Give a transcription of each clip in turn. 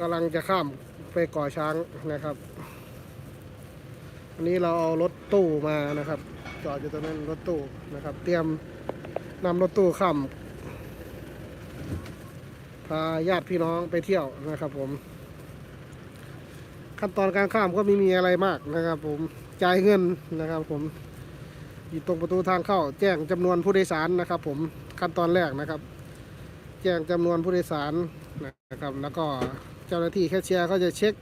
กำลังจะข้ามไปก่อช้างนะครับ อันนี้เราเอารถตู้มานะครับ จอดอยู่ตรงนั้นรถตู้นะครับ เตรียมนำรถตู้ข้ามพาญาติพี่น้องไปเที่ยวนะครับผม ขั้นตอนการข้ามก็ไม่มีอะไรมากนะครับ ผมจ่ายเงินนะครับผมอยู่ตรงประตูทางเข้า แจ้งจำนวนผู้โดยสารนะครับ ผมขั้นตอนแรกนะครับ แจ้งจำนวนผู้โดยสารนะครับ แล้วก็ เจ้าหน้าที่แคชเชียร์ก็จะเช็ค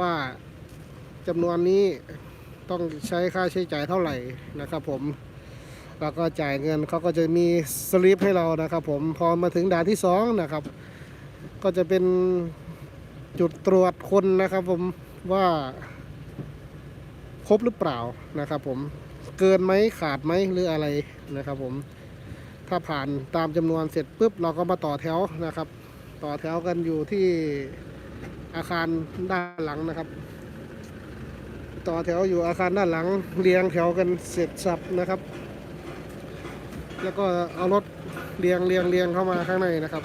ว่าจำนวนนี้ต้องใช้ค่าใช้จ่ายเท่าไหร่นะครับผมแล้วก็จ่ายเงินเขาก็จะมีสลิปให้เรานะครับผมพอมาถึงด่านที่สองนะครับ ก็จะเป็นจุดตรวจคนนะครับผมว่าครบหรือเปล่านะครับผมเกินไหมขาดไหมหรืออะไรนะครับผมถ้าผ่านตามจำนวนเสร็จปุ๊บเราก็มาต่อแถวนะครับ ต่อแถวกันอยู่ที่อาคารด้านหลังนะครับ ต่อแถวอยู่อาคารด้านหลังเรียงแถวกันเสร็จสับนะครับ แล้วก็เอารถเรียงเรียงเรียงเข้ามาข้างในนะครับ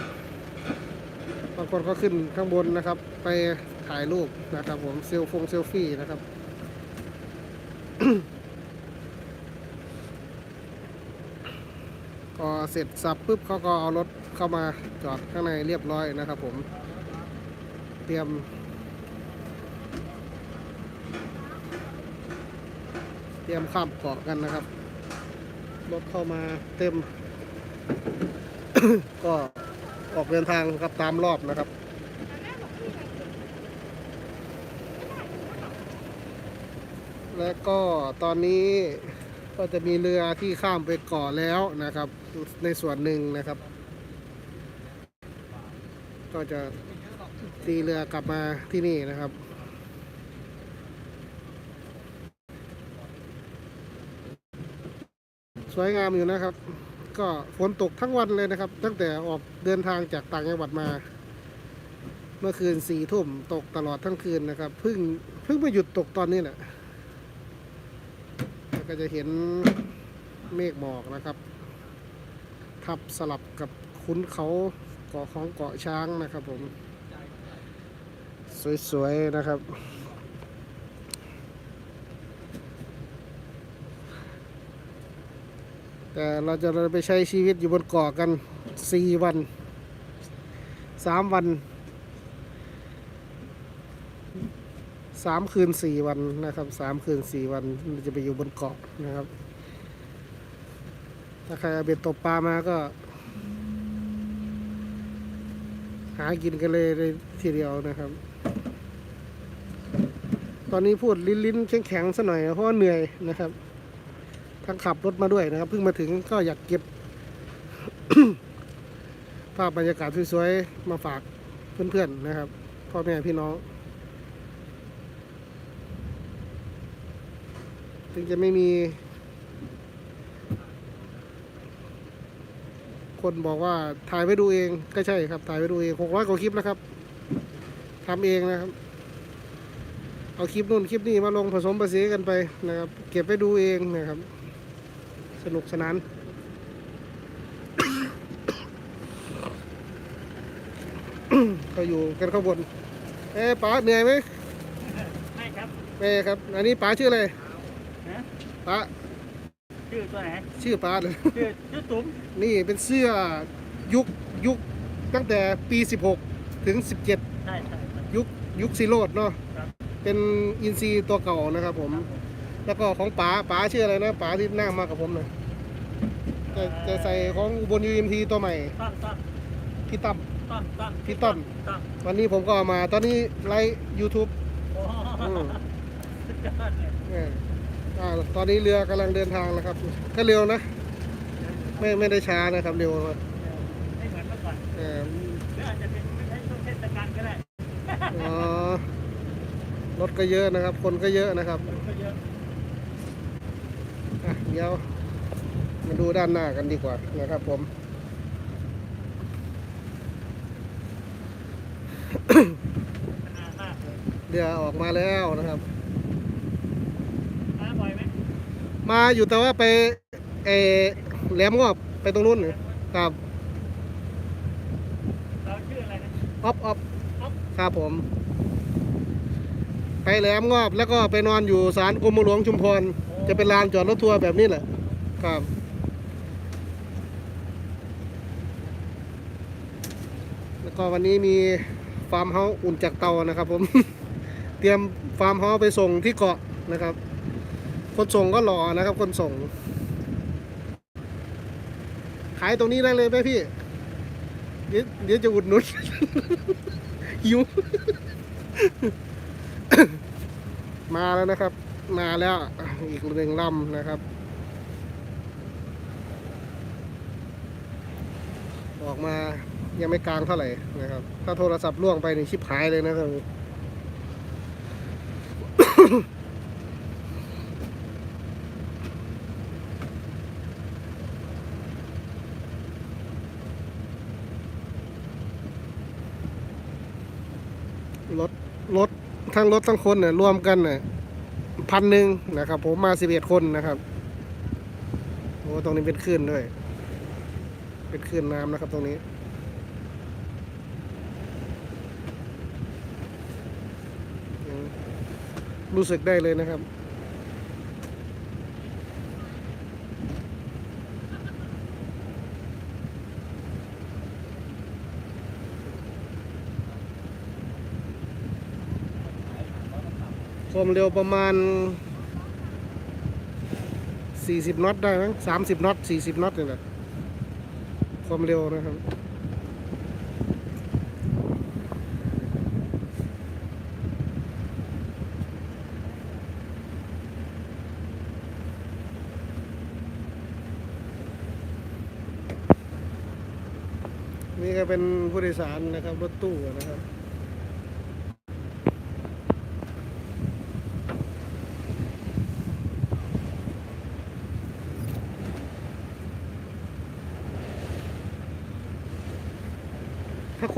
บางคนก็ขึ้นข้างบนนะครับ ไปถ่ายรูปนะครับ ผมเซลฟงเซลฟี่นะครับ พอเสร็จสับปุ๊บเขาก็เอารถเข้ามาจอดข้างในเรียบร้อยนะครับผม เตรียม เตรียมข้ามเกาะกันนะครับ รถเข้ามาเต็ม ก็ออกเดินทางครับตามรอบนะครับและก็ตอนนี้ ก็จะมีเรือที่ข้ามไปเกาะแล้วนะครับ ในส่วนหนึ่งนะครับ ก็จะตีเรือกลับมาที่นี่นะครับสวยงามอยู่นะครับ ก็ฝนตกทั้งวันเลยนะครับ ตั้งแต่ออกเดินทางจากต่างจังหวัดมา เมื่อคืนสี่ทุ่มตกตลอดทั้งคืนนะครับเพิ่งเพิ่งมาหยุดตกตอนนี้แหละ แล้วก็จะเห็นเมฆหมอกนะครับ ทับสลับกับคุ้นเขาเกาะของเกาะช้างนะครับผม สวยๆนะครับแต่เราจะไปใช้ชีวิตอยู่บนเกาะกันสี่วันสามวัน สามคืนสี่วันนะครับสามคืนสี่วันจะไปอยู่บนเกาะนะครับ ถ้าใครเอาเบ็ดตกปลามาก็ หากินกันเลยเลยทีเดียวนะครับ ตอนนี้พูดลิ้นๆแข็งๆซะหน่อย เพราะเหนื่อยนะครับ ทั้งขับรถมาด้วยนะครับ เพิ่งมาถึงก็อยากเก็บ ภาพบรรยากาศสวยๆมาฝากเพื่อนๆนะครับพ่อแม่พี่น้อง ถึงจะไม่มี คนบอกว่าถ่ายไว้ดูเองก็ใช่ครับ ถ่ายไว้ดูเองหกร้อยกว่าคลิปนะครับทำเองนะครับ เอาคลิปนู่นคลิปนี้มาลงผสมผสานกันไปนะครับ เก็บไปดูเองนะครับ สนุกสนานก็อยู่กันข้างบนเอ้ป๋าเหนื่อยไหมไม่ครับไม่ครับ อันนี้ป๋าชื่ออะไรนะ ป๋าชื่อตัวไหน ชื่อป๋าเลย ชื่อชื่อตุ๋มนี่เป็นเสื้อยุคยุคตั้งแต่ปี 16 ถึง 17 ใช่ใช่ใช่ยุคยุคซีโรดเนาะครับ เป็นอินซีตัวเก่านะครับผม แล้วก็ของป๋าป๋าชื่ออะไรนะป๋าที่นั่งมากับผมหน่อยจะจะใส่ของอุบลยูเอ็มทีตัวใหม่ต้นต้นพี่ตั้มต้นต้นพี่ต้นต้นวันนี้ผมก็เอามาตอนนี้ไลฟ์ YouTube โอ้อืม สุดยอดเลย เออ อ่าตอนนี้เรือกำลังเดินทางนะครับ ก็เร็วนะ ไม่ไม่ได้ช้านะครับเร็วไม่เหมือนเมื่อก่อนเออหรืออาจจะเป็นไม่ใช่ช่วงเทศกาลก็ได้อ๋อรถก็เยอะนะครับ คนก็เยอะนะครับก็เยอะอะเดี๋ยวมาดูด้านหน้ากันดีกว่านะครับผมขนาดมากเลยเรือออกมาแล้วนะครับมาบ่อยไหม มาอยู่แต่ว่าไปเอแหลมงอบไปตรงนู้นครับเราชื่ออะไรนะออฟออฟครับผม ไปแหลมงอบแล้วก็ไปนอนอยู่ศาลกรมหลวงชุมพรจะเป็นลานจอดรถทัวร์แบบนี้แหละครับแล้วก็วันนี้มีฟาร์มเฮาอุ่นจากเตานะครับผม เตรียมฟาร์มเฮาไปส่งที่เกาะนะครับ คนส่งก็หล่อนะครับ คนส่ง ขายตรงนี้ได้เลยไหมพี่ เดี๋ยวเดี๋ยวจะอุดหนุนหิวมาแล้วนะครับ มาแล้ว อีกหนึ่งลำนะครับ ออกมายังไม่กลางเท่าไหร่นะครับ ถ้าโทรศัพท์ล่วงไปนี่ชิบหายเลยนะครับ รถรถทั้งรถทั้งคนเนี่ยรวมกันเนี่ยพันหนึ่งนะครับ ผมมาสิบเอ็ดคนนะครับโอ้ตรงนี้เป็นคลื่นด้วย เป็นคลื่นน้ำนะครับตรงนี้ รู้สึกได้เลยนะครับ ความเร็วประมาณ 40น็อตได้มั้ง30น็อต40น็อตนี่แหละความเร็วนะครับนี่ก็เป็นผู้โดยสารนะครับ รถตู้นะครับ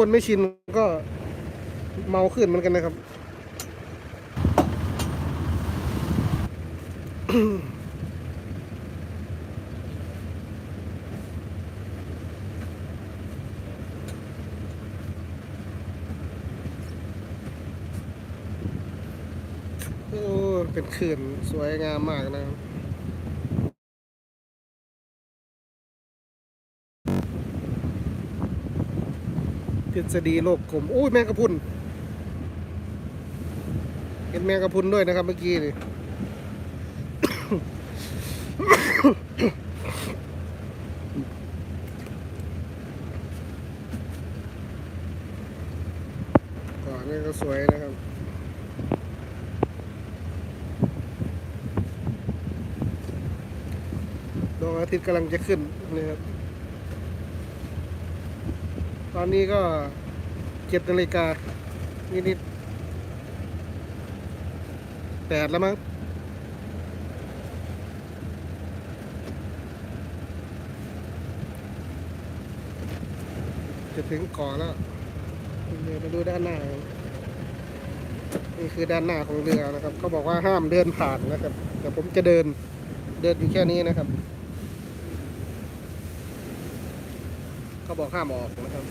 คนไม่ชินก็เมาขึ้นเหมือนกันนะครับโอ้เป็นขื่นสวยงามมากนะครับ ฤษฎีโลกกลมโอ้ยแมงกะพุนเห็นแมงกะพุนด้วยนะครับเมื่อกี้นี่ก่อนนี่ก็สวยนะครับดวงอาทิตย์กำลังจะขึ้นนะครับ ตอนนี้ก็เจ็ดนาฬิกานิดๆแปดแล้วมั้งจะถึงก่อนแล้วเดี๋ยวมาดูด้านหน้ากันนี่คือด้านหน้าของเรือนะครับเขาบอกว่าห้ามเดินผ่านนะครับ แต่ผมจะเดินเดินอยู่แค่นี้นะครับ เขา บอกห้ามออกนะครับ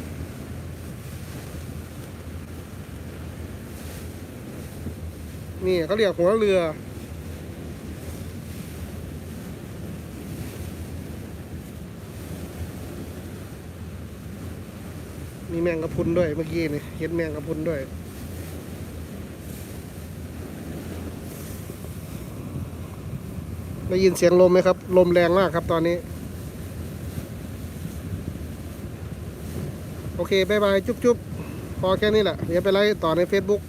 นี่เขาเรียกหัวเรือ มีแมงกะพุนด้วยเมื่อกี้นี่เห็นแมงกะพุนด้วยได้ยินเสียงลมไหมครับ ลมแรงมากครับตอนนี้ โอเคบายบายจุ๊บจุ๊บพอแค่นี้แหละ เดี๋ยวไปไลฟ์ต่อใน Facebook